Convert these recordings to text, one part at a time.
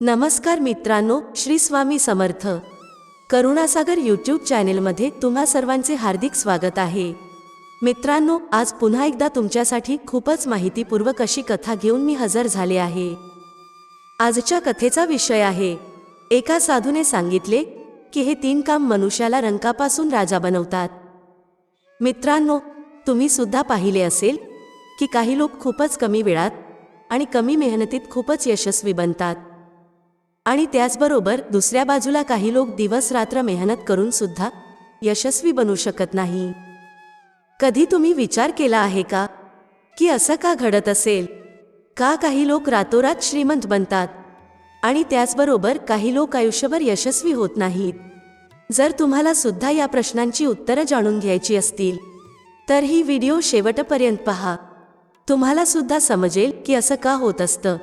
नमस्कार मित्रांनो श्री स्वामी समर्थ. करुणासागर यूट्यूब चॅनेलमध्ये तुम्हा सर्वांचे हार्दिक स्वागत आहे. मित्रांनो आज पुन्हा एकदा तुमच्यासाठी खूपच माहितीपूर्वक अशी कथा घेऊन मी हजर झाले आहे. आजच्या कथेचा विषय आहे. एका साधूने सांगितले की हे तीन काम मनुष्याला रंकापासून राजा बनवतात. मित्रांनो तुम्ही सुद्धा पाहिले असेल की काही लोक खूपच कमी वेळात आणि कमी मेहनतीत खूपच यशस्वी बनतात. आणि त्याचबरोबर दुसऱ्या बाजूला काही लोक दिवस रात्र मेहनत करून सुद्धा यशस्वी बनू शकत नाही. कधी तुम्ही विचार केला आहे का? की असं का घडत असेल? का काही लोक रातोरात श्रीमंत बनतात? आणि त्याचबरोबर काही लोक आयुष्यभर यशस्वी होत नाहीत. जर तुम्हाला सुद्धा या प्रश्नांची उत्तरं जाणून घ्यायची असतील तर ही व्हिडिओ शेवटपर्यंत पहा. तुम्हाला सुद्धा समजेल की असं का होत असतं.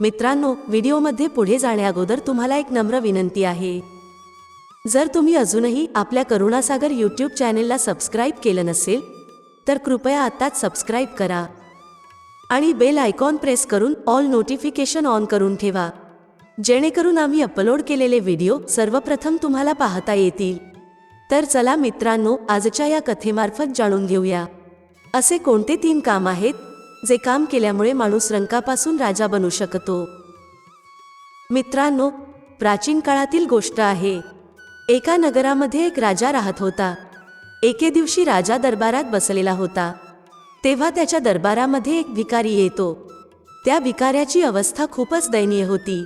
मित्रांनो व्हिडिओमध्ये पुढे जाण्याअगोदर तुम्हाला एक नम्र विनंती आहे. जर तुम्ही अजूनही आपल्या करुणासागर यूट्यूब चॅनेलला सबस्क्राईब केलं नसेल तर कृपया आत्ताच सबस्क्राईब करा. आणि बेल आयकॉन प्रेस करून ऑल नोटिफिकेशन ऑन करून ठेवा. जेणेकरून आम्ही अपलोड केलेले व्हिडिओ सर्वप्रथम तुम्हाला पाहता येतील. तर चला मित्रांनो आजच्या या कथेमार्फत जाणून घेऊया. असे कोणते तीन काम आहेत? जे काम केल्यामुळे माणूस रंकापासून राजा बनू शकतो. मित्रांनो प्राचीन काळातील गोष्ट आहे. एका नगरामध्ये एक राजा राहत होता. एके दिवशी राजा दरबारात बसलेला होता. तेव्हा त्याच्या दरबारामध्ये एक भिकारी येतो. त्या भिकाऱ्याची अवस्था खूपच दयनीय होती.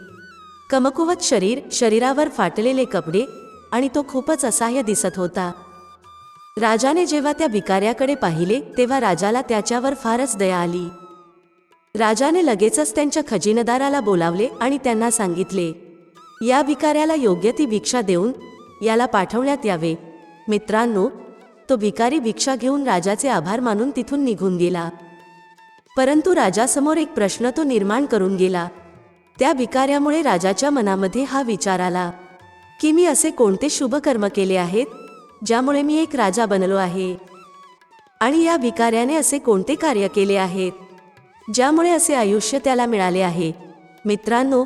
कमकुवत शरीर शरीरावर फाटलेले कपडे आणि तो खूपच असहाय्य दिसत होता. राजाने जेव्हा त्या भिकाऱ्याकडे पाहिले तेव्हा राजाला त्याच्यावर फारच दया आली. राजाने लगेचच त्यांच्या खजिनदाराला बोलावले आणि त्यांना सांगितले या भिकाऱ्याला योग्य ती भिक्षा देऊन याला पाठवण्यात यावे. मित्रांनो तो भिकारी भिक्षा घेऊन राजाचे आभार मानून तिथून निघून गेला. परंतु राजासमोर एक प्रश्न तो निर्माण करून गेला. त्या भिकाऱ्यामुळे राजाच्या मनामध्ये हा विचार आला की मी असे कोणते शुभकर्म केले आहेत? ज्यामुळे मी एक राजा बनलो आहे. आणि या भिकाऱ्याने असे कोणते कार्य केले आहेत? ज्यामुळे असे आयुष्य त्याला मिळाले आहे. मित्रांनो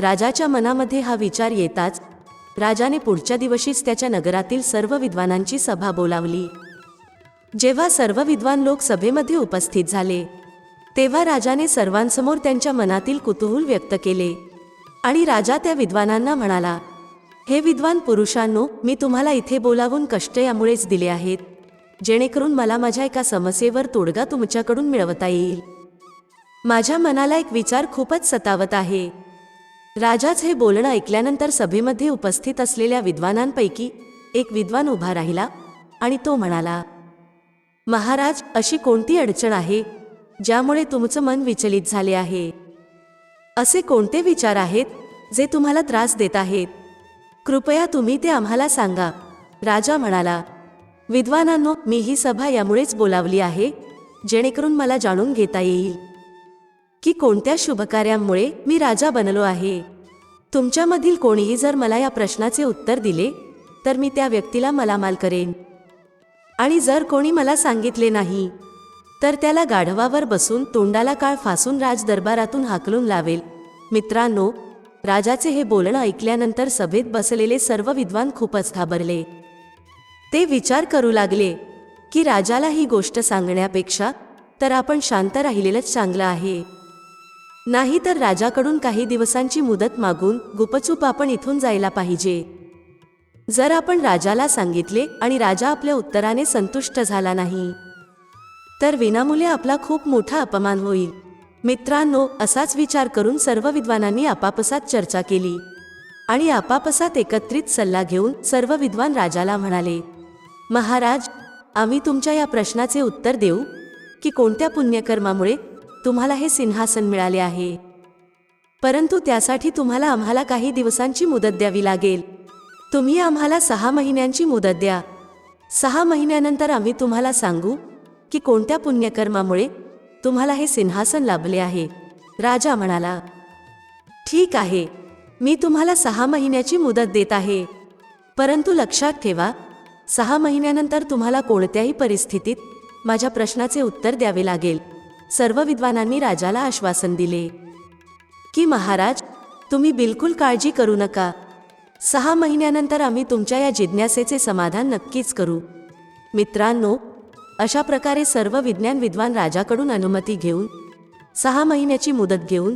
राजाच्या मनामध्ये हा विचार येताच राजाने पुढच्या दिवशीच त्याच्या नगरातील सर्व विद्वानांची सभा बोलावली. जेव्हा सर्व विद्वान लोक सभेमध्ये उपस्थित झाले तेव्हा राजाने सर्वांसमोर त्यांच्या मनातील कुतूहल व्यक्त केले. आणि राजा त्या विद्वानांना म्हणाला हे विद्वान पुरुषांनो मी तुम्हाला इथे बोलावून कष्ट यामुळेच दिले आहेत जेणेकरून मला माझ्या एका समस्येवर तोडगा तुमच्याकडून मिळवता येईल. माझ्या मनाला एक विचार खूपच सतावत आहे. राजाच हे बोलणं ऐकल्यानंतर सभेमध्ये उपस्थित असलेल्या विद्वानांपैकी एक विद्वान उभा राहिला आणि तो म्हणाला महाराज अशी कोणती अडचण आहे ज्यामुळे तुमचं मन विचलित झाले आहे? असे कोणते विचार आहेत जे तुम्हाला त्रास देत आहेत? कृपया तुम्ही ते आम्हाला सांगा. राजा म्हणाला विद्वानांनो मी ही सभा यामुळेच बोलावली आहे जेणेकरून मला जाणून घेता येईल की कोणत्या शुभकार्यामुळे मी राजा बनलो आहे. तुमच्यामधील कोणीही जर मला या प्रश्नाचे उत्तर दिले तर मी त्या व्यक्तीला मलामाल करेन. आणि जर कोणी मला सांगितले नाही तर त्याला गाढवावर बसून तोंडाला काळ फासून राज दरबारातून हाकलून लावेल. मित्रांनो राजाचे हे बोलणं ऐकल्यानंतर सभेत बसलेले सर्व विद्वान खूपच घाबरले. ते विचार करू लागले की राजाला ही गोष्ट सांगण्यापेक्षा तर आपण शांत राहिलेलंच चांगलं आहे. नाही तर राजाकडून काही दिवसांची मुदत मागून गुपचूप आपण इथून जायला पाहिजे. जर आपण राजाला सांगितले आणि राजा आपल्या उत्तराने संतुष्ट झाला नाही तर विनामुले आपला खूप मोठा अपमान होईल. मित्रांनो असाच विचार करून सर्व विद्वानांनी आपापसात चर्चा केली आणि आपापसात एकत्रित सल्ला घेऊन सर्व विद्वान राजाला म्हणाले महाराज आम्ही तुमच्या या प्रश्नाचे उत्तर देऊ की कोणत्या पुण्यकर्मामुळे तुम्हाला हे सिंहासन मिळाले आहे? परंतु त्यासाठी तुम्हाला आम्हाला काही दिवसांची मुदत द्यावी लागेल. तुम्ही आम्हाला सहा महिन्यांची मुदत द्या. सहा महिन्यानंतर आम्ही तुम्हाला सांगू की कोणत्या पुण्यकर्मामुळे तुम्हाला हे सिंहासन लाभले आहे. राजा म्हणाला ठीक आहे. मी तुम्हाला सहा महिन्याची मुदत देत आहे. परंतु लक्षात ठेवा सहा महिन्यानंतर तुम्हाला कोणत्याही परिस्थितीत माझ्या प्रश्नाचे उत्तर द्यावे लागेल. सर्व विद्वानांनी राजाला आश्वासन दिले. की महाराज तुम्ही बिलकुल काळजी करू नका. सहा महिन्यानंतर आम्ही तुमच्या या जिज्ञासेचे समाधान नक्कीच करू. मित्रांनो अशा प्रकारे सर्व विज्ञान विद्वान राजाकडून अनुमती घेऊन सहा महिन्याची मुदत घेऊन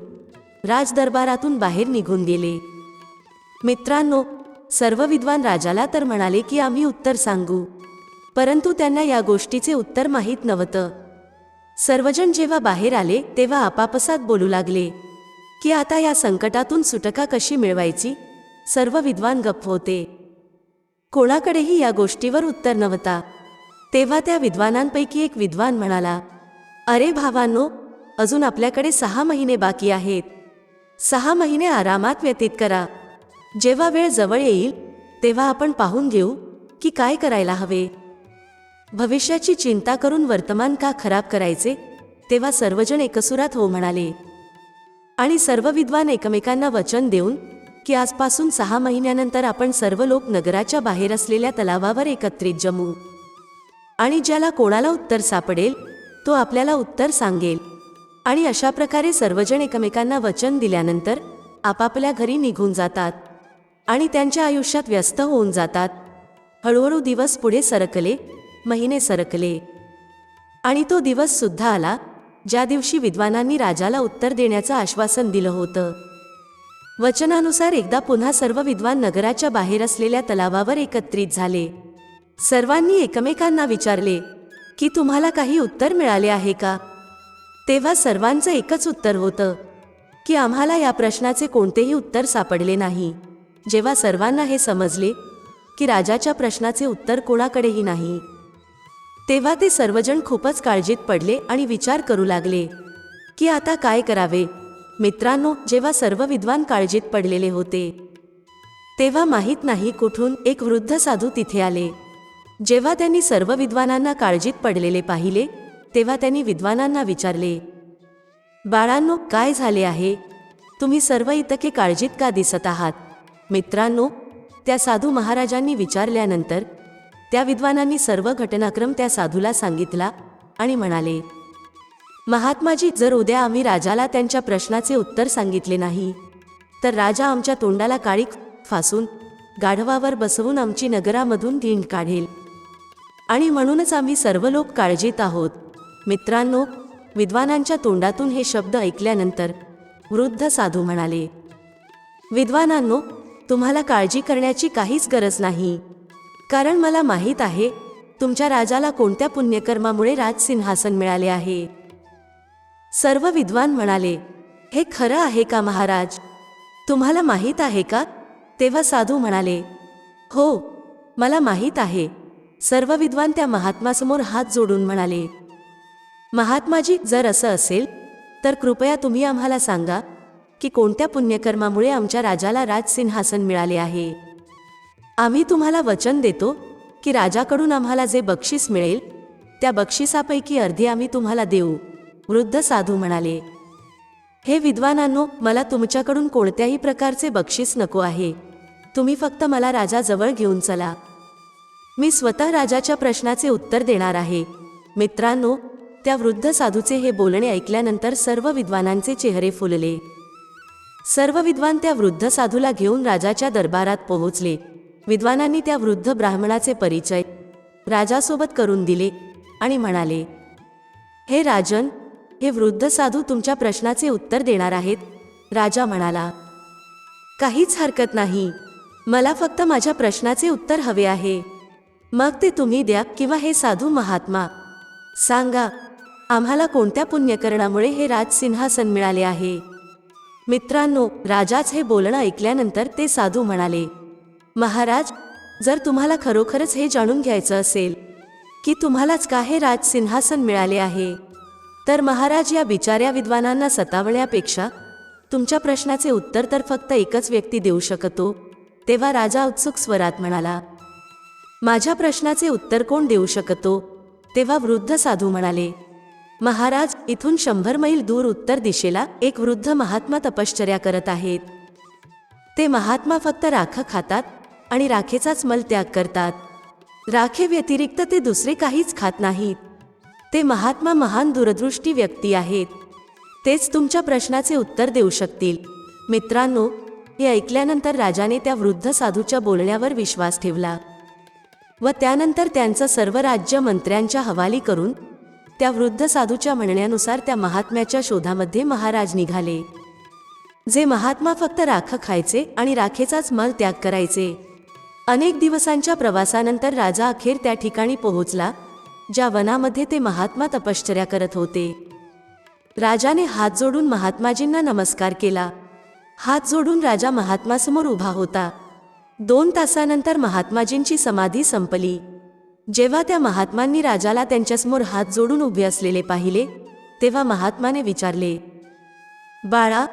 राजदरबारातून बाहेर निघून गेले. मित्रांनो सर्व विद्वान राजाला तर म्हणाले की आम्ही उत्तर सांगू परंतु त्यांना या गोष्टीचे उत्तर माहीत नव्हतं. सर्वजण जेव्हा बाहेर आले तेव्हा आपापसात बोलू लागले की आता या संकटातून सुटका कशी मिळवायची? सर्व विद्वान गप्प होते. कोणाकडेही या गोष्टीवर उत्तर नव्हता. तेव्हा त्या विद्वानांपैकी एक विद्वान म्हणाला अरे भावांनो अजून आपल्याकडे सहा महिने बाकी आहेत. सहा महिने आरामात व्यतीत करा. जेव्हा वेळ जवळ येईल तेव्हा आपण पाहून घेऊ की काय करायला हवे. भविष्याची चिंता करून वर्तमान का खराब करायचे तेव्हा सर्वजण एकसुरात हो म्हणाले. आणि सर्व विद्वान एकमेकांना वचन देऊन की आजपासून सहा महिन्यानंतर आपण सर्व लोक नगराच्या बाहेर असलेल्या तलावावर एकत्रित जमू. आणि ज्याला कोणाला उत्तर सापडेल तो आपल्याला उत्तर सांगेल. आणि अशा प्रकारे सर्वजण एकमेकांना वचन दिल्यानंतर आपापल्या घरी निघून जातात आणि त्यांच्या आयुष्यात व्यस्त होऊन जातात. हळूहळू दिवस पुढे सरकले महिने सरकले. आणि तो दिवस सुद्धा आला ज्या दिवशी विद्वानांनी राजाला उत्तर देण्याचं आश्वासन दिलं होतं. वचनानुसार एकदा पुन्हा सर्व विद्वान नगराच्या बाहेर असलेल्या तलावावर एकत्रित झाले. सर्वांनी एकमेकांना विचारले की तुम्हाला काही उत्तर मिळाले आहे का? तेव्हा सर्वांचं एकच उत्तर होतं की आम्हाला या प्रश्नाचे कोणतेही उत्तर सापडले नाही. जेव्हा सर्वांना हे समजले की राजाच्या प्रश्नाचे उत्तर कोणाकडेही नाही. तेव्हा ते सर्वजण खूपच काळजीत पडले आणि विचार करू लागले की आता काय करावे? मित्रांनो जेव्हा सर्व विद्वान काळजीत पडलेले होते तेव्हा माहीत नाही कुठून एक वृद्ध साधू तिथे आले. जेव्हा त्यांनी सर्व विद्वानांना काळजीत पडलेले पाहिले तेव्हा त्यांनी विद्वानांना विचारले बाळांनो काय झाले आहे? तुम्ही सर्व इतके काळजीत का दिसत आहात? मित्रांनो त्या साधू महाराजांनी विचारल्यानंतर त्या विद्वानांनी सर्व घटनाक्रम त्या साधूला सांगितला आणि म्हणाले महात्माजी जर उद्या आम्ही राजाला त्यांच्या प्रश्नाचे उत्तर सांगितले नाही तर राजा आमच्या तोंडाला काळीक फासून गाढवावर बसवून आमची नगरामधून धिंड काढेल. आणि म्हणूनच आम्ही सर्व लोक काळजीत आहोत. मित्रांनो विद्वानांच्या तोंडातून हे शब्द ऐकल्यानंतर वृद्ध साधू म्हणाले विद्वानांनो तुम्हाला काळजी करण्याची काहीच गरज नाही. कारण मला माहीत आहे तुमच्या राजाला कोणत्या पुण्यकर्मामुळे राजसिंहासन मिळाले आहे. सर्व विद्वान म्हणाले हे खरं आहे का महाराज? तुम्हाला माहीत आहे का? तेव्हा साधू म्हणाले हो मला माहीत आहे. सर्व विद्वान त्या महात्मासमोर हात जोडून म्हणाले महात्माजी जर असं असेल तर कृपया तुम्ही आम्हाला सांगा की कोणत्या पुण्यकर्मामुळे आमच्या राजाला राजसिंहासन मिळाले आहे? आम्ही तुम्हाला वचन देतो की राजाकडून आम्हाला जे बक्षीस मिळेल त्या बक्षिसापैकी अर्धी आम्ही तुम्हाला देऊ वृद्ध साधू म्हणाले. हे विद्वानांनो मला तुमच्याकडून कोणत्याही प्रकारचे बक्षीस नको आहे. तुम्ही फक्त मला राजाजवळ घेऊन चला. मी स्वतः राजाच्या प्रश्नाचे उत्तर देणार आहे. मित्रांनो त्या वृद्ध साधूचे हे बोलणे ऐकल्यानंतर सर्व विद्वानांचे चेहरे फुलले. सर्व विद्वान त्या वृद्ध साधूला घेऊन राजाच्या दरबारात पोहोचले. विद्वानांनी त्या वृद्ध ब्राह्मणाचे परिचय राजासोबत करून दिले आणि म्हणाले हे राजन हे वृद्ध साधू तुमच्या प्रश्नाचे उत्तर देणार आहेत. राजा म्हणाला काहीच हरकत नाही. मला फक्त माझ्या प्रश्नाचे उत्तर हवे आहे. मग ते तुम्ही द्या किंवा हे साधू महात्मा. सांगा आम्हाला कोणत्या पुण्यकरणामुळे हे राजसिंहासन मिळाले आहे? मित्रांनो राजाच हे बोलणं ऐकल्यानंतर ते साधू म्हणाले महाराज जर तुम्हाला खरोखरच हे जाणून घ्यायचं असेल की तुम्हालाच का हे राजसिंहासन मिळाले आहे? तर महाराज या बिचाऱ्या विद्वानांना सतावण्यापेक्षा तुमच्या प्रश्नाचे उत्तर तर फक्त एकच व्यक्ती देऊ शकतो. तेव्हा राजा उत्सुक स्वरात म्हणाला माझ्या प्रश्नाचे उत्तर कोण देऊ शकतो? तेव्हा वृद्ध साधू म्हणाले महाराज इथून शंभर मैल दूर उत्तर दिशेला एक वृद्ध महात्मा तपश्चर्या करत आहेत. ते महात्मा फक्त राख खातात आणि राखेचाच मल त्याग करतात. राखे व्यतिरिक्त ते दुसरे काहीच खात नाहीत. ते महात्मा महान दूरदृष्टी व्यक्ती आहेत. तेच तुमच्या प्रश्नाचे उत्तर देऊ शकतील. मित्रांनो हे ऐकल्यानंतर राजाने त्या वृद्ध साधूच्या बोलण्यावर विश्वास ठेवला. व त्यानंतर त्यांचं सर्व राज्य मंत्र्यांच्या हवाली करून त्या वृद्ध साधूच्या म्हणण्यानुसार त्या महात्म्याच्या शोधामध्ये महाराज निघाले. जे महात्मा फक्त राख खायचे आणि राखेचाच मल त्याग करायचे. अनेक दिवसांच्या प्रवासानंतर राजा अखेर त्या ठिकाणी पोहोचला ज्या वनामध्ये ते महात्मा तपश्चर्या करत होते. राजाने हात जोडून महात्माजींना नमस्कार केला. हात जोडून राजा महात्मासमोर उभा होता. दोन तासानंतर महात्माजींची समाधी संपली. जेव्हा त्या महात्मांनी राजाला त्यांच्यासमोर हात जोडून उभे असलेले पाहिले तेव्हा महात्माने विचारले बाळा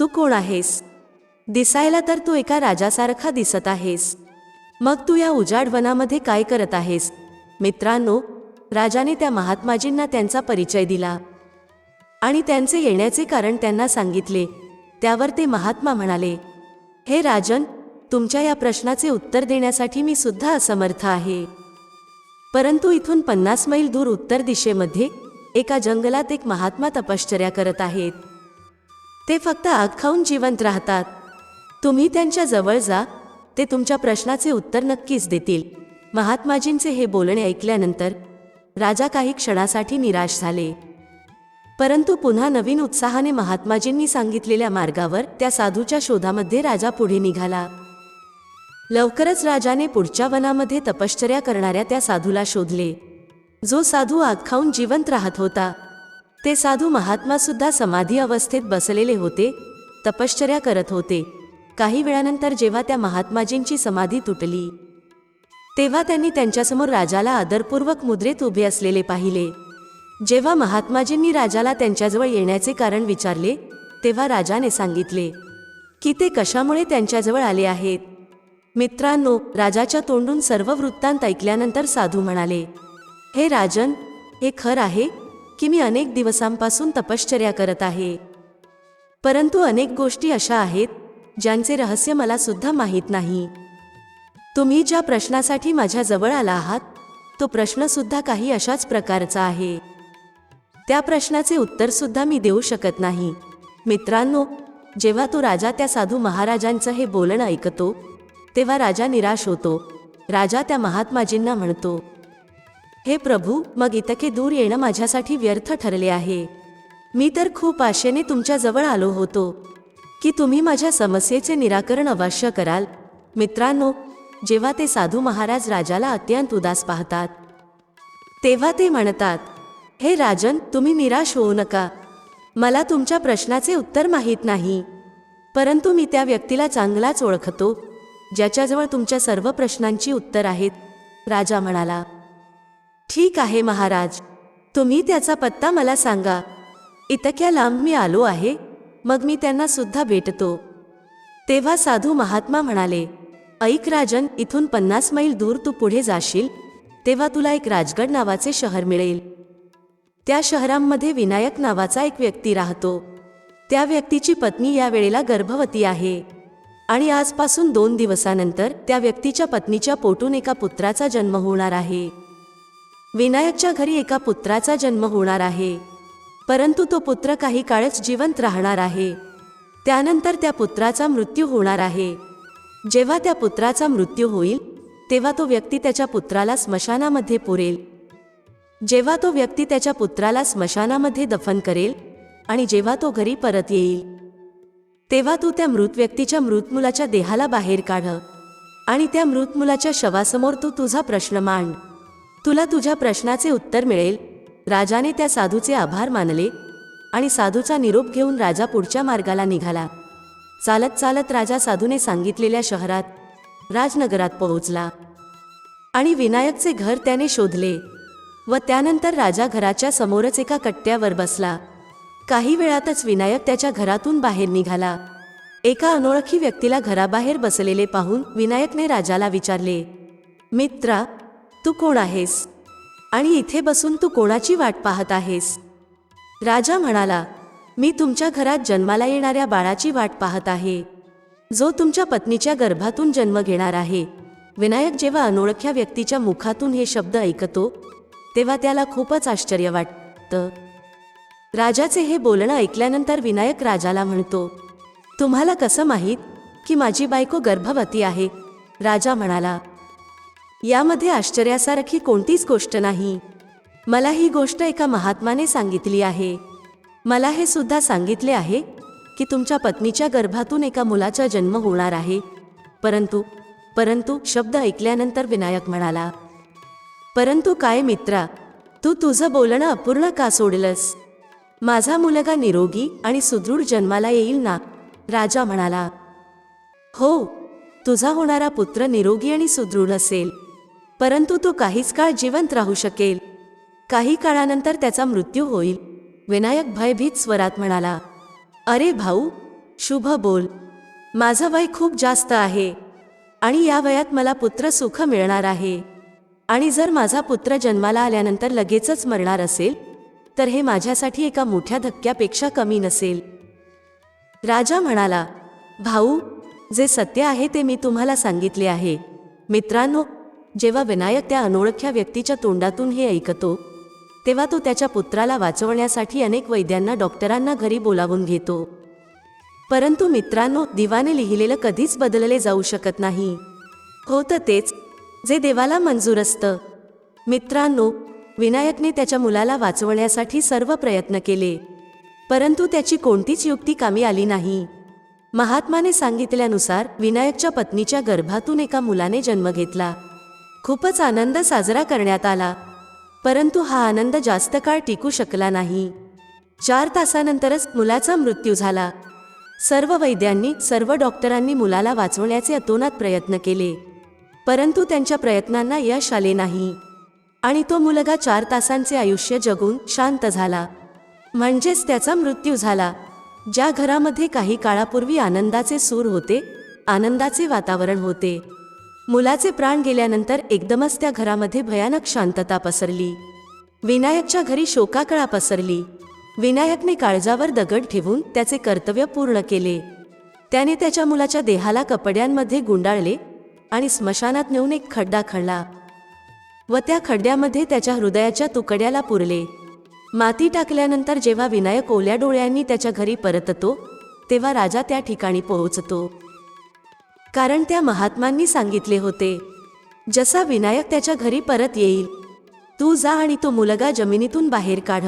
तू कोण आहेस? दिसायला तर तू एका राजासारखा दिसत आहेस. मग तू या उजाड वनामध्ये काय करत आहेस? मित्रांनो राजाने त्या महात्माजींना त्यांचा परिचय दिला. आणि त्यांचे येण्याचे कारण त्यांना सांगितले. त्यावर ते महात्मा म्हणाले हे राजन तुमच्या या प्रश्नाचे उत्तर देण्यासाठी मी सुद्धा असमर्थ आहे. परंतु इथून पन्नास मैल दूर उत्तर दिशेमध्ये एका जंगलात एक महात्मा तपश्चर्या करत आहेत. ते फक्त आग खाऊन जिवंत राहतात. तुम्ही त्यांच्या जवळ जा ते तुमच्या प्रश्नाचे उत्तर नक्कीच देतील. महात्माजींचे हे बोलणे ऐकल्यानंतर राजा काही क्षणासाठी निराश झाले. परंतु पुन्हा नवीन उत्साहाने महात्माजींनी सांगितलेल्या मार्गावर त्या साधूच्या शोधामध्ये राजा पुढे निघाला. लवकरच राजाने पुढच्या वनामध्ये तपश्चर्या करणाऱ्या त्या साधूला शोधले. जो साधू आग खाऊन जिवंत राहत होता ते साधू महात्मासुद्धा समाधी अवस्थेत बसलेले होते तपश्चर्या करत होते. काही वेळानंतर जेव्हा त्या महात्माजींची समाधी तुटली तेव्हा त्यांनी त्यांच्यासमोर राजाला आदरपूर्वक मुद्रेत उभे असलेले पाहिले. जेव्हा महात्माजींनी राजाला त्यांच्याजवळ येण्याचे कारण विचारले तेव्हा राजाने सांगितले की ते कशामुळे त्यांच्याजवळ आले आहेत? मित्रांनो राजाच्या तोंडून सर्व वृत्तांत ऐकल्यानंतर साधू म्हणाले हे राजन हे खर आहे की मी अनेक दिवसांपासून तपश्चर्या करत आहे. परंतु अनेक गोष्टी अशा आहेत ज्यांचे रहस्य मला सुद्धा माहीत नाही. तुम्ही ज्या प्रश्नासाठी माझ्या जवळ आला आहात तो प्रश्नसुद्धा काही अशाच प्रकारचा आहे. त्या प्रश्नाचे उत्तरसुद्धा मी देऊ शकत नाही. मित्रांनो जेव्हा तो राजा त्या साधू महाराजांचं हे बोलणं ऐकतो तेव्हा राजा निराश होतो. राजा त्या महात्माजींना म्हणतो हे प्रभू मग इतके दूर येणं माझ्यासाठी व्यर्थ ठरले आहे. मी तर खूप आशेने तुमच्याजवळ आलो होतो की तुम्ही माझ्या समस्येचे निराकरण अवश्य कराल. मित्रांनो जेव्हा ते साधू महाराज राजाला अत्यंत उदास पाहतात तेव्हा ते म्हणतात हे राजन तुम्ही निराश होऊ नका. मला तुमच्या प्रश्नाचे उत्तर माहीत नाही. परंतु मी त्या व्यक्तीला चांगलाच ओळखतो. ज्याच्याजवळ तुमच्या सर्व प्रश्नांची उत्तर आहेत. राजा म्हणाला ठीक आहे महाराज तुम्ही त्याचा पत्ता मला सांगा. इतक्या लांब मी आलो आहे मग मी त्यांना सुद्धा भेटतो. तेव्हा साधू महात्मा म्हणाले ऐक राजन इथून पन्नास मैल दूर तू पुढे जाशील तेव्हा तुला एक राजगड नावाचे शहर मिळेल. त्या शहरांमध्ये विनायक नावाचा एक व्यक्ती राहतो. त्या व्यक्तीची पत्नी या वेळेला गर्भवती आहे. आणि आजपासून दोन दिवसानंतर त्या व्यक्तीच्या पत्नीच्या पोटून एका पुत्राचा जन्म होणार आहे. विनायकच्या घरी एका पुत्राचा जन्म होणार आहे. परंतु तो पुत्र काही काळच जिवंत राहणार आहे. त्यानंतर त्या पुत्राचा मृत्यू होणार आहे. जेव्हा त्या पुत्राचा मृत्यू होईल तेव्हा तो व्यक्ती त्याच्या पुत्राला स्मशानामध्ये पुरेल. जेव्हा तो व्यक्ती त्याच्या पुत्राला स्मशानामध्ये दफन करेल आणि जेव्हा तो घरी परत येईल तेव्हा तू त्या मृत व्यक्तीच्या मृत मुलाच्या देहाला बाहेर काढ आणि त्या मृत मुलाच्या शवासमोर तू तुझा प्रश्न मांड. तुला तुझ्या प्रश्नाचे उत्तर मिळेल. राजाने त्या साधूचे आभार मानले आणि साधूचा निरोप घेऊन राजा पुढच्या मार्गाला निघाला. चालत चालत राजा साधूने सांगितलेल्या शहरात राजनगरात पोहोचला. आणि विनायकचे घर त्याने शोधले व त्यानंतर राजा घराच्या समोरच एका कट्ट्यावर बसला. काही वेळातच विनायक त्याच्या घरातून बाहेर निघाला. एका अनोळखी व्यक्तीला घराबाहेर बसलेले पाहून विनायकने राजाला विचारले मित्रा तू कोण आहेस? आणि इथे बसून तू कोणाची वाट पाहत आहेस? राजा म्हणाला मी तुमच्या घरात जन्माला येणाऱ्या बाळाची वाट पाहत आहे. जो तुमच्या पत्नीच्या गर्भातून जन्म घेणार आहे. विनायक जेव्हा अनोळख्या व्यक्तीच्या मुखातून हे शब्द ऐकतो तेव्हा त्याला खूपच आश्चर्य वाटतं. राजाचे हे बोलणं ऐकल्यानंतर विनायक राजाला म्हणतो तुम्हाला कसं माहीत की माझी बायको गर्भवती आहे? राजा म्हणाला यामध्ये आश्चर्यासारखी कोणतीच गोष्ट नाही. मला ही गोष्ट एका महात्माने सांगितली आहे. मला हे सुद्धा सांगितले आहे की तुमच्या पत्नीच्या गर्भातून एका मुलाचा जन्म होणार आहे. परंतु परंतु शब्द ऐकल्यानंतर विनायक म्हणाला परंतु काय मित्रा तू तुझं बोलणं अपूर्ण का सोडलंस? माझा मुलगा निरोगी आणि सुदृढ जन्माला येईल ना? राजा म्हणाला. हो तुझा होणारा पुत्र निरोगी आणि सुदृढ असेल परंतु तो काहीच काळ जिवंत राहू शकेल. काही काळानंतर त्याचा मृत्यू होईल. विनायक भयभीत स्वरात म्हणाला. अरे भाऊ शुभ बोल. माझं वय खूप जास्त आहे आणि या वयात मला पुत्र सुख मिळणार आहे. आणि जर माझा पुत्र जन्माला आल्यानंतर लगेचच मरणार असेल तर हे माझ्यासाठी एका मोठ्या धक्क्यापेक्षा कमी नसेल. राजा म्हणाला भाऊ जे सत्य आहे ते मी तुम्हाला सांगितले आहे. मित्रांनो जेव्हा विनायक त्या अनोळख्या व्यक्तीच्या तोंडातून हे ऐकतो तेव्हा तो त्याच्या पुत्राला वाचवण्यासाठी अनेक वैद्यांना डॉक्टरांना घरी बोलावून घेतो. परंतु मित्रांनो दिवाने लिहिलेलं कधीच बदलले जाऊ शकत नाही. होतं तेच जे देवाला मंजूर असतं. मित्रांनो विनायकने त्याच्या मुलाला वाचवण्यासाठी सर्व प्रयत्न केले. परंतु त्याची कोणतीच युक्ती कामी आली नाही. महात्माने सांगितल्यानुसार विनायकच्या पत्नीच्या गर्भातून एका मुलाने जन्म घेतला. खूपच आनंद साजरा करण्यात आला. परंतु हा आनंद जास्त काळ टिकू शकला नाही. चार तासानंतरच मुलाचा मृत्यू झाला. सर्व वैद्यांनी सर्व डॉक्टरांनी मुलाला वाचवण्याचे अतोनात प्रयत्न केले. परंतु त्यांच्या प्रयत्नांना यश आले नाही. आणि तो मुलगा चार तासांचे आयुष्य जगून शांत झाला. म्हणजेच त्याचा मृत्यू झाला. ज्या घरामध्ये काही काळापूर्वी आनंदाचे सूर होते आनंदाचे वातावरण होते. मुलाचे प्राण गेल्यानंतर एकदमच त्या घरामध्ये भयानक शांतता पसरली. विनायकच्या घरी शोकाकळा पसरली. विनायकने काळजावर दगड ठेवून त्याचे कर्तव्य पूर्ण केले. त्याने त्याच्या मुलाच्या देहाला कपड्यांमध्ये गुंडाळले आणि स्मशानात नेऊन एक खड्डा खणला. व त्या खड्ड्यामध्ये त्याच्या हृदयाच्या तुकड्याला पुरले. माती टाकल्यानंतर जेव्हा विनायक ओल्या डोळ्यांनी त्याच्या घरी परततो तेव्हा राजा त्या ठिकाणी पोहोचतो. कारण त्या महात्मांनी सांगितले होते जसा विनायक त्याच्या घरी परत येईल तू जा आणि तो मुलगा जमिनीतून बाहेर काढ.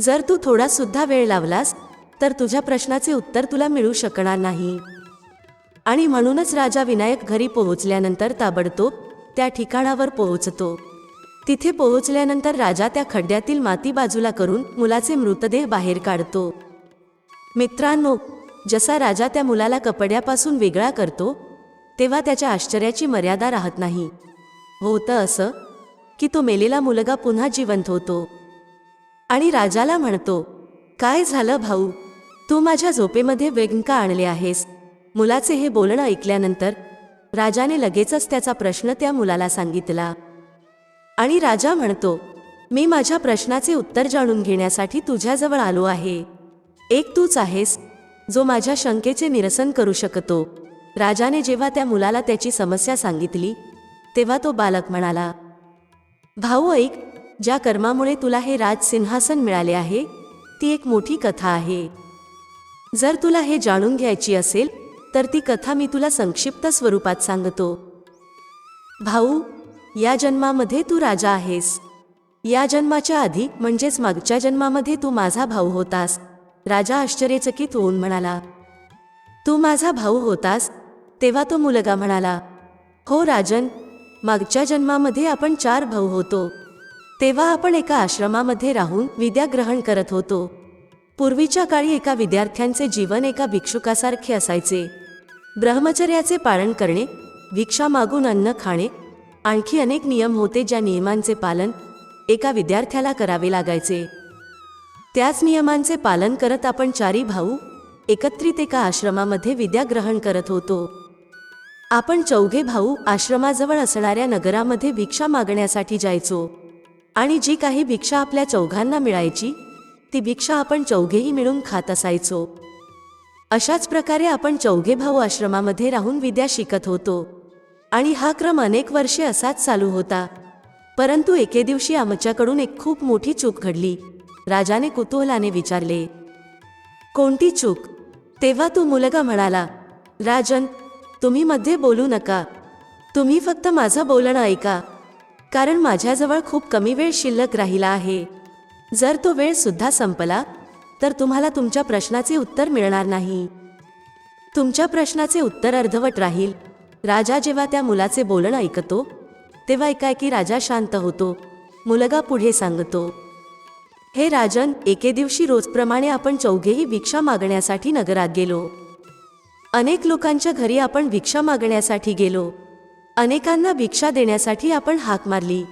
जर तू थोडा सुद्धा वेळ लावलास तर तुझ्या प्रश्नाचे उत्तर तुला मिळू शकणार नाही. आणि म्हणूनच राजा विनायक घरी पोहोचल्यानंतर ताबडतोब त्या ठिकाणावर पोहोचतो. तिथे पोहोचल्यानंतर राजा त्या खड्ड्यातील माती बाजूला करून मुलाचे मृतदेह बाहेर काढतो. मित्रांनो जसा राजा त्या मुलाला कपड्यापासून वेगळा करतो तेव्हा त्याच्या आश्चर्याची मर्यादा राहत नाही. होतं असं की तो मेलेला मुलगा पुन्हा जिवंत होतो. आणि राजाला म्हणतो काय झालं भाऊ? तू माझ्या झोपेमध्ये व्यंका आणले आहेस. मुलाचे हे बोलणं ऐकल्यानंतर राजाने लगेचच त्याचा प्रश्न त्या मुलाला सांगितला. आणि राजा म्हणतो मी माझ्या प्रश्नाचे उत्तर जाणून घेण्यासाठी तुझ्याजवळ आलो आहे. एक तूच आहेस जो माझ्या शंकेचे निरसन करू शकतो. राजाने जेव्हा त्या मुलाला त्याची समस्या सांगितली तेव्हा तो बालक म्हणाला भाऊ ऐक ज्या कर्मामुळे तुला हे राज सिंहासन मिळाले आहे ती एक मोठी कथा आहे. जर तुला हे जाणून घ्यायची असेल तर ती कथा मी तुला संक्षिप्त स्वरूपात सांगतो. भाऊ या जन्मामध्ये तू राजा आहेस. या जन्माच्या आधी म्हणजेच मागच्या जन्मामध्ये तू माझा भाऊ होतास. राजा आश्चर्यचकित होऊन म्हणाला तू माझा भाऊ होतास? तेव्हा तो मुलगा म्हणाला हो राजन मागच्या जन्मामध्ये आपण चार भाऊ होतो. तेव्हा आपण एका आश्रमामध्ये राहून विद्या ग्रहण करत होतो. पूर्वीच्या काळी एका विद्यार्थ्यांचे जीवन एका भिक्षुकासारखे असायचे. ब्रह्मचर्याचे पालन करणे भिक्षा मागून अन्न खाणे आणखी अनेक नियम होते ज्या नियमांचे पालन एका विद्यार्थ्याला करावे लागायचे. त्याच नियमांचे पालन करत आपण चारी भाऊ एकत्रित एका आश्रमामध्ये विद्या ग्रहण करत होतो. आपण चौघे भाऊ आश्रमाजवळ असणाऱ्या नगरामध्ये भिक्षा मागण्यासाठी जायचो आणि जी काही भिक्षा आपल्या चौघांना मिळायची ती भिक्षा आपण चौघेही मिळून खात असायचो. अशाच प्रकारे आपण चौघे भाऊ आश्रमामध्ये राहून विद्या शिकत होतो. आणि हा क्रम अनेक वर्षे असाच चालू होता. परंतु एके दिवशी आमच्याकडून एक खूप मोठी चूक घडली. राजाने कुतूहलाने विचारले कोणती चूक? तेव्हा तो मुलगा म्हणाला राजन तुम्ही मध्ये बोलू नका. तुम्ही फक्त माझं बोलणं ऐका. कारण माझ्याजवळ खूप कमी वेळ शिल्लक राहिला आहे. जर तो वेळ सुद्धा संपला तर तुम्हाला तुमच्या प्रश्नाचे उत्तर मिळणार नाही. तुमच्या प्रश्नाचे उत्तर अर्धवट राहील. राजा जेव्हा त्या मुलाचे बोलणं ऐकतो तेव्हा एकाएकी राजा शांत होतो. मुलगा पुढे सांगतो हे राजन एके दिवशी रोजप्रमाणे आपण चौघेही भिक्षा मागण्यासाठी नगरात गेलो. अनेक लोकांच्या घरी आपण भिक्षा मागण्यासाठी गेलो. अनेकांना भिक्षा देण्यासाठी आपण हाक मारली.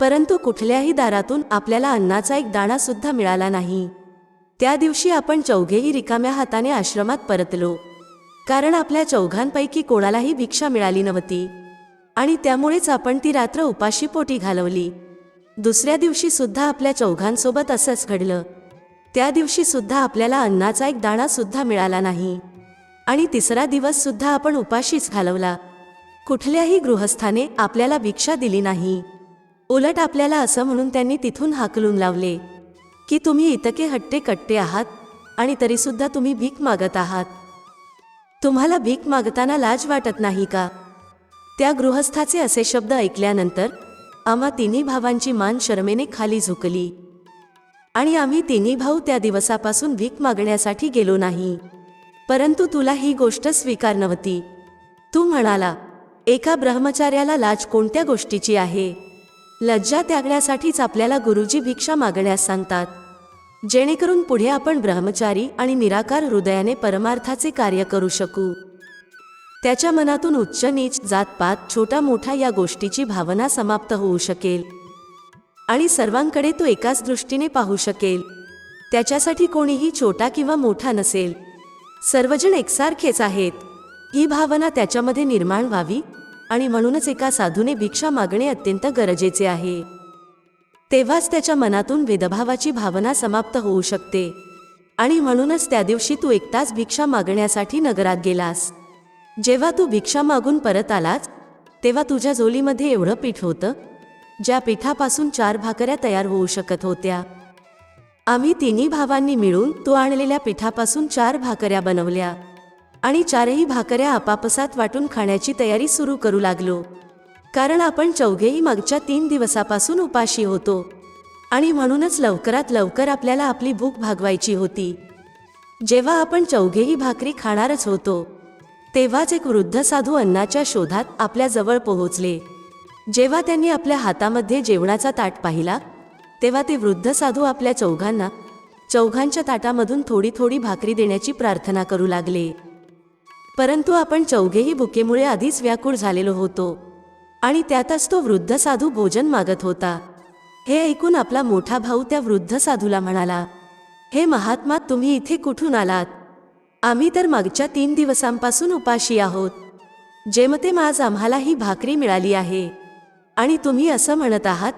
परंतु कुठल्याही दारातून आपल्याला अन्नाचा एक दाणासुद्धा मिळाला नाही. त्या दिवशी आपण चौघेही रिकाम्या हाताने आश्रमात परतलो. कारण आपल्या चौघांपैकी कोणालाही भिक्षा मिळाली नव्हती. आणि त्यामुळेच आपण ती रात्र उपाशी पोटी घालवली. दुसऱ्या दिवशी सुद्धा आपल्या चौघांसोबत असंच घडलं. त्या दिवशी सुद्धा आपल्याला अन्नाचा एक दाणा सुद्धा मिळाला नाही. आणि तिसरा दिवस सुद्धा आपण उपाशीच घालवला. कुठल्याही गृहस्थाने आपल्याला भिक्षा दिली नाही. उलट आपल्याला असं म्हणून त्यांनी तिथून हाकलून लावले. की तुम्ही इतके हट्टे कट्टे आहात आणि तरीसुद्धा तुम्ही भीक मागत आहात. तुम्हाला भीक मागताना लाज वाटत नाही का? त्या गृहस्थाचे असे शब्द ऐकल्यानंतर आम्हा तिन्ही भावांची मान शरमेने खाली झुकली. आणि आम्ही तिन्ही भाऊ त्या दिवसापासून भीक मागण्यासाठी गेलो नाही. परंतु तुला ही गोष्ट स्वीकार नव्हती. तू म्हणाला एका ब्रह्मचार्याला लाज कोणत्या गोष्टीची आहे? लज्जा त्यागण्यासाठीच आपल्याला गुरुजी भिक्षा मागण्यास सांगतात. जेणेकरून पुढे आपण ब्रह्मचारी आणि निराकार हृदयाने परमार्थाचे कार्य करू शकू. त्याच्या मनातून उच्च नीच जातपात छोटा मोठा या गोष्टीची भावना समाप्त होऊ शकेल. आणि सर्वांकडे तो एकाच दृष्टीने पाहू शकेल. त्याच्यासाठी कोणीही छोटा किंवा मोठा नसेल. सर्वजण एकसारखेच आहेत. ही भावना त्याच्यामध्ये निर्माण व्हावी आणि म्हणूनच एका साधूने भिक्षा मागणे अत्यंत गरजेचे आहे. तेव्हाच त्याच्या मनातून वेदभावाची भावना समाप्त होऊ शकते. आणि म्हणूनच त्या दिवशी तू एकटाच भिक्षा मागण्यासाठी नगरात गेलास. जेव्हा तू भिक्षा मागून परत आलास तेव्हा तुझ्या झोलीमध्ये एवढं पीठ होतं ज्या पिठापासून चार भाकऱ्या तयार होऊ शकत होत्या. आम्ही तिन्ही भावांनी मिळून तू आणलेल्या पिठापासून चार भाकऱ्या बनवल्या. आणि चारही भाकऱ्या आपापसात वाटून खाण्याची तयारी सुरू करू लागलो. कारण आपण चौघेही मागच्या तीन दिवसापासून उपाशी होतो. आणि म्हणूनच लवकरात लवकर आपल्याला आपली भूक भागवायची होती. जेव्हा आपण चौघेही भाकरी खाणारच होतो तेव्हाच एक वृद्ध साधू अन्नाच्या शोधात आपल्याजवळ पोहोचले. जेव्हा त्यांनी आपल्या हातामध्ये जेवणाचा ताट पाहिला तेव्हा ते वृद्ध साधू आपल्या चौघांना चौघांच्या ताटामधून थोडी थोडी भाकरी देण्याची प्रार्थना करू लागले. परंतु आपण चौघेही भुकेमुळे आधीच व्याकुळ झालेलो होतो आणि त्यातच तो वृद्ध साधू भोजन मागत होता. हे ऐकून आपला मोठा भाऊ त्या वृद्ध साधूला म्हणाला हे महात्मा तुम्ही इथे कुठून आलात? आम्ही तर मागच्या तीन दिवसांपासून उपाशी आहोत. जेमतेम आज आम्हाला ही भाकरी मिळाली आहे. आणि तुम्ही असं म्हणत आहात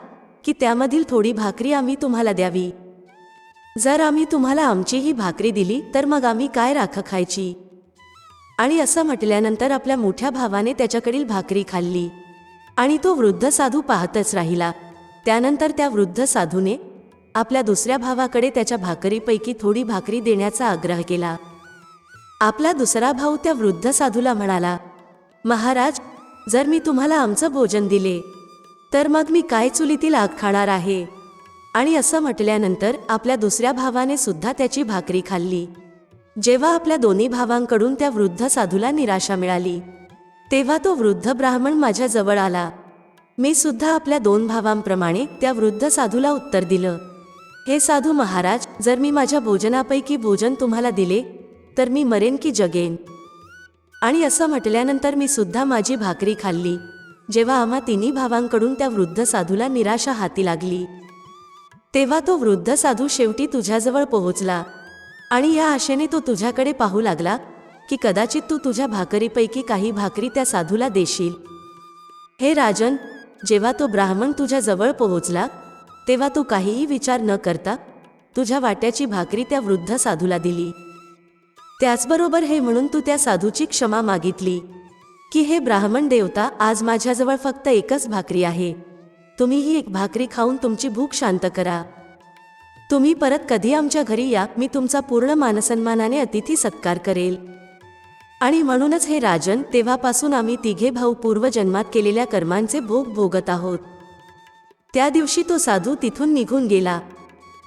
की त्यामधील थोडी भाकरी आम्ही तुम्हाला द्यावी. जर आम्ही तुम्हाला आमची ही भाकरी दिली तर मग आम्ही काय राख खायची? आणि असं म्हटल्यानंतर आपल्या मोठ्या भावाने त्याच्याकडील भाकरी खाल्ली. आणि तो वृद्ध साधू पाहतच राहिला. त्यानंतर त्या वृद्ध साधूने आपल्या दुसऱ्या भावाकडे त्याच्या भाकरीपैकी थोडी भाकरी देण्याचा आग्रह केला. आपला दुसरा भाऊ त्या वृद्ध साधूला म्हणाला महाराज जर मी तुम्हाला आमचं भोजन दिले तर मग मी काय चुलीतील आग खाणार आहे? आणि असं म्हटल्यानंतर आपल्या दुसऱ्या भावाने सुद्धा त्याची भाकरी खाल्ली. जेव्हा आपल्या दोन्ही भावांकडून त्या वृद्ध साधूला निराशा मिळाली तेव्हा तो वृद्ध ब्राह्मण माझ्या जवळ आला. मी सुद्धा आपल्या दोन भावांप्रमाणे त्या वृद्ध साधूला उत्तर दिलं हे साधू महाराज जर मी माझ्या भोजनापैकी भोजन तुम्हाला दिले तर मी मरेन की जगेन आणि असं म्हटल्यानंतर मी सुद्धा माझी भाकरी खाल्ली जेव्हा आम्हा तिन्ही भावांकडून त्या वृद्ध साधूला निराशा हाती लागली. तेव्हा तो वृद्ध साधू शेवटी तुझ्याजवळ पोहोचला. आणि या आशेने तो तुझ्याकडे पाहू लागला की कदाचित तू तुझ्या भाकरीपैकी काही भाकरी त्या साधूला देशील. हे राजन जेव्हा तो ब्राह्मण तुझ्या जवळ पोहोचला तेव्हा तू काहीही विचार न करता तुझ्या वाट्याची भाकरी त्या वृद्ध साधूला दिली. त्याचबरोबर हे म्हणून तू त्या साधूची क्षमा मागितली की हे ब्राह्मण देवता आज माझ्याजवळ फक्त एकच भाकरी आहे. तुम्ही ही एक भाकरी खाऊन तुमची भूक शांत करा. तुम्ही परत कधी आमच्या घरी या मी तुमचा पूर्ण मानसन्मानाने अतिथी सत्कार करेल. आणि म्हणूनच हे राजन तेव्हापासून आम्ही तिघे भाऊ पूर्वजन्मात केलेल्या कर्मांचे भोग भोगत आहोत. त्या दिवशी तो साधू तिथून निघून गेला.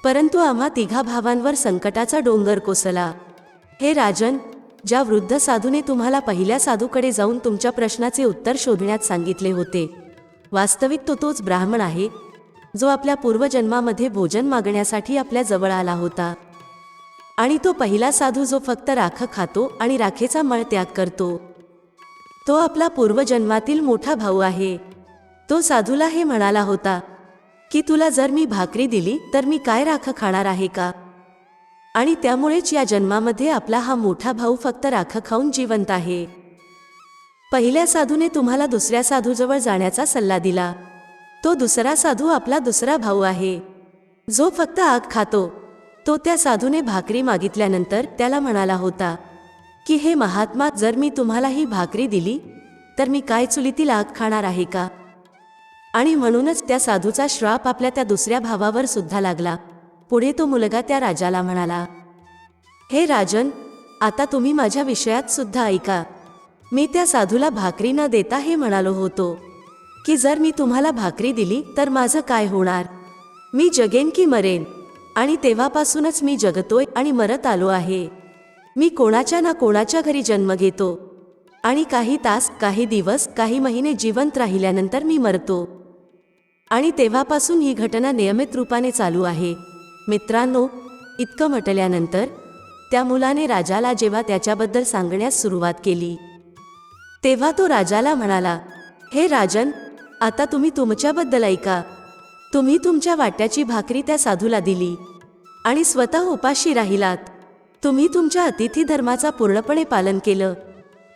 परंतु आम्हा तिघा भावांवर संकटाचा डोंगर कोसला. हे राजन ज्या वृद्ध साधूने तुम्हाला पहिल्या साधूकडे जाऊन तुमच्या प्रश्नाचे उत्तर शोधण्यात सांगितले होते वास्तविक तो तोच ब्राह्मण आहे जो आपल्या पूर्वजन्मामध्ये भोजन मागण्यासाठी आपल्या जवळ आला होता. आणि तो पहिला साधू जो फक्त राख खातो आणि राखेचा मळ त्याग करतो. तो आपला पूर्वजन्मातील मोठा भाऊ आहे. तो साधूला हे म्हणाला होता की तुला जर मी भाकरी दिली तर मी काय राख खाणार आहे का? आणि त्यामुळेच या जन्मामध्ये आपला हा मोठा भाऊ फक्त राख खाऊन जिवंत आहे. पहिल्या साधूने तुम्हाला दुसऱ्या साधूजवळ जाण्याचा सल्ला दिला. तो दुसरा साधू आपला दुसरा भाऊ आहे. जो फक्त आग खातो तो त्या साधूने भाकरी मागितल्यानंतर त्याला म्हणाला होता की हे महात्मा जर मी तुम्हाला ही भाकरी दिली तर मी काय चुलीतील आग खाणार आहे का? आणि म्हणूनच त्या साधूचा श्राप आपल्या त्या दुसऱ्या भावावर सुद्धा लागला. पुढे तो मुलगा त्या राजाला म्हणाला हे राजन आता तुम्ही माझ्या विषयात सुद्धा ऐका. मी त्या साधूला भाकरी न देता हे म्हणालो होतो. की जर मी तुम्हाला भाकरी दिली तर माझं काय होणार? मी जगेन की मरेन? आणि तेव्हापासूनच मी जगतोय आणि मरत आलो आहे. मी कोणाच्या ना कोणाच्या घरी जन्म घेतो? आणि काही तास काही दिवस काही महिने जिवंत राहिल्यानंतर मी मरतो. आणि तेव्हापासून ही घटना नियमित रूपाने चालू आहे. मित्रांनो इतकं म्हटल्यानंतर त्या मुलाने राजाला जेव्हा त्याच्याबद्दल सांगण्यास सुरुवात केली तेव्हा तो राजाला म्हणाला हे राजन आता तुम्ही तुमच्याबद्दल ऐका. तुम्ही तुमच्या वाट्याची भाकरी त्या साधूला दिली आणि स्वतः उपाशी राहिलात. तुम्ही तुमच्या अतिथी धर्माचा पूर्णपणे पालन केलं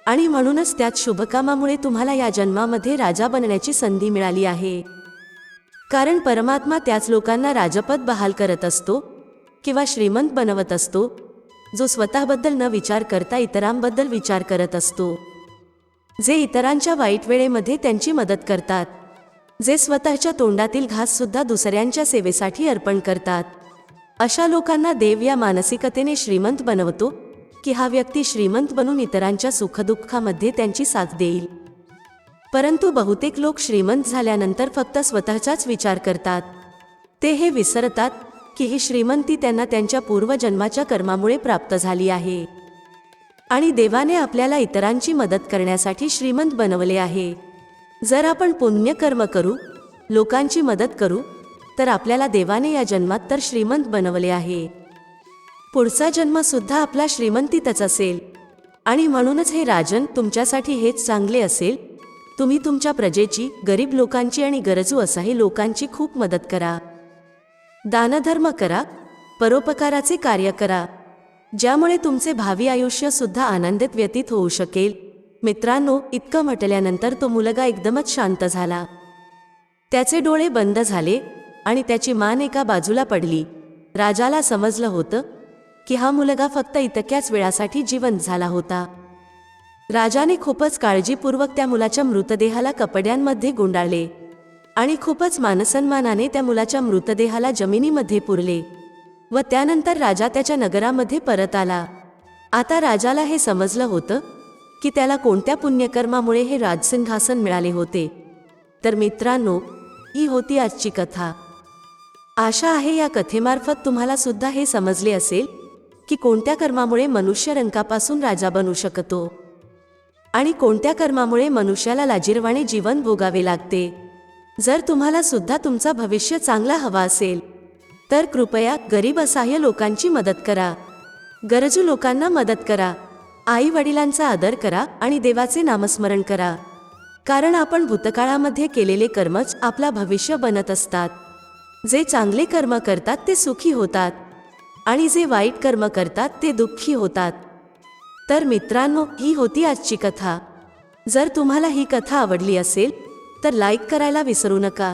आणि म्हणूनच त्यात शुभकामामुळे तुम्हाला या जन्मामध्ये राजा बनण्याची संधी मिळाली आहे. कारण परमात्मा त्याच लोकांना राजपद बहाल करत असतो किंवा श्रीमंत बनवत असतो जो स्वतःबद्दल न विचार करता इतरांबद्दल विचार करत असतो. जे इतरांच्या वाईट वेळेमध्ये त्यांची मदत करतात. जे स्वतःच्या तोंडातील घाससुद्धा दुसऱ्यांच्या सेवेसाठी अर्पण करतात. अशा लोकांना देव या मानसिकतेने श्रीमंत बनवतो की हा व्यक्ती श्रीमंत बनून इतरांच्या सुखदुःखामध्ये त्यांची साथ देईल. परंतु बहुतेक लोक श्रीमंत झाल्यानंतर फक्त स्वतःचाच विचार करतात. ते हे विसरतात की ही श्रीमंती त्यांना त्यांच्या पूर्वजन्माच्या कर्मामुळे प्राप्त झाली आहे. आणि देवाने आपल्याला इतरांची मदत करण्यासाठी श्रीमंत बनवले आहे. जर आपण पुण्यकर्म करू लोकांची मदत करू तर आपल्याला देवाने या जन्मात तर श्रीमंत बनवले आहे. पुढचा जन्मसुद्धा आपला श्रीमंतीतच असेल. आणि म्हणूनच हे राजन तुमच्यासाठी हेच चांगले असेल. तुम्ही तुमच्या प्रजेची गरीब लोकांची आणि गरजू असाही लोकांची खूप मदत करा. दानधर्म करा परोपकाराचे कार्य करा. ज्यामुळे तुमचे भावी आयुष्य सुद्धा आनंदित व्यतीत होऊ शकेल. मित्रांनो इतकं म्हटल्यानंतर तो मुलगा एकदमच शांत झाला. त्याचे डोळे बंद झाले आणि त्याची मान एका बाजूला पडली. राजाला समजलं होतं की हा मुलगा फक्त इतक्याच वेळासाठी जिवंत झाला होता. राजाने खूपच काळजीपूर्वक त्या मुलाच्या मृतदेहाला कपड्यांमध्ये गुंडाळले आणि खूपच मानसन्मानाने त्या मुलाच्या मृतदेहाला जमिनीमध्ये पुरले. व त्यानंतर राजा त्याच्या नगरामध्ये परत आला. आता राजाला हे समजलं होतं की त्याला कोणत्या पुण्यकर्मामुळे हे राजसिंहासन मिळाले होते. तर मित्रांनो ही होती आजची कथा. आशा आहे या कथेमार्फत तुम्हाला सुद्धा हे समजले असेल की कोणत्या कर्मामुळे मनुष्य रंकापासून राजा बनू शकतो आणि कोणत्या कर्मामुळे मनुष्याला लाजीरवाणे जीवन भोगावे लागते. जर तुम्हाला सुद्धा तुमचा भविष्य चांगला हवा असेल तर कृपया गरीब असहाय्य लोकांची मदत करा. गरजू लोकांना मदत करा. आई वडिलांचा आदर करा आणि देवाचे नामस्मरण करा. कारण आपण भूतकाळामध्ये केलेले कर्मच आपला भविष्य बनत असतात. जे चांगले कर्म करतात ते सुखी होतात. आणि जे वाईट कर्म करतात ते दुःखी होतात. तर मित्रांनो ही होती आजची कथा. जर तुम्हाला ही कथा आवडली असेल तर लाईक करायला विसरू नका.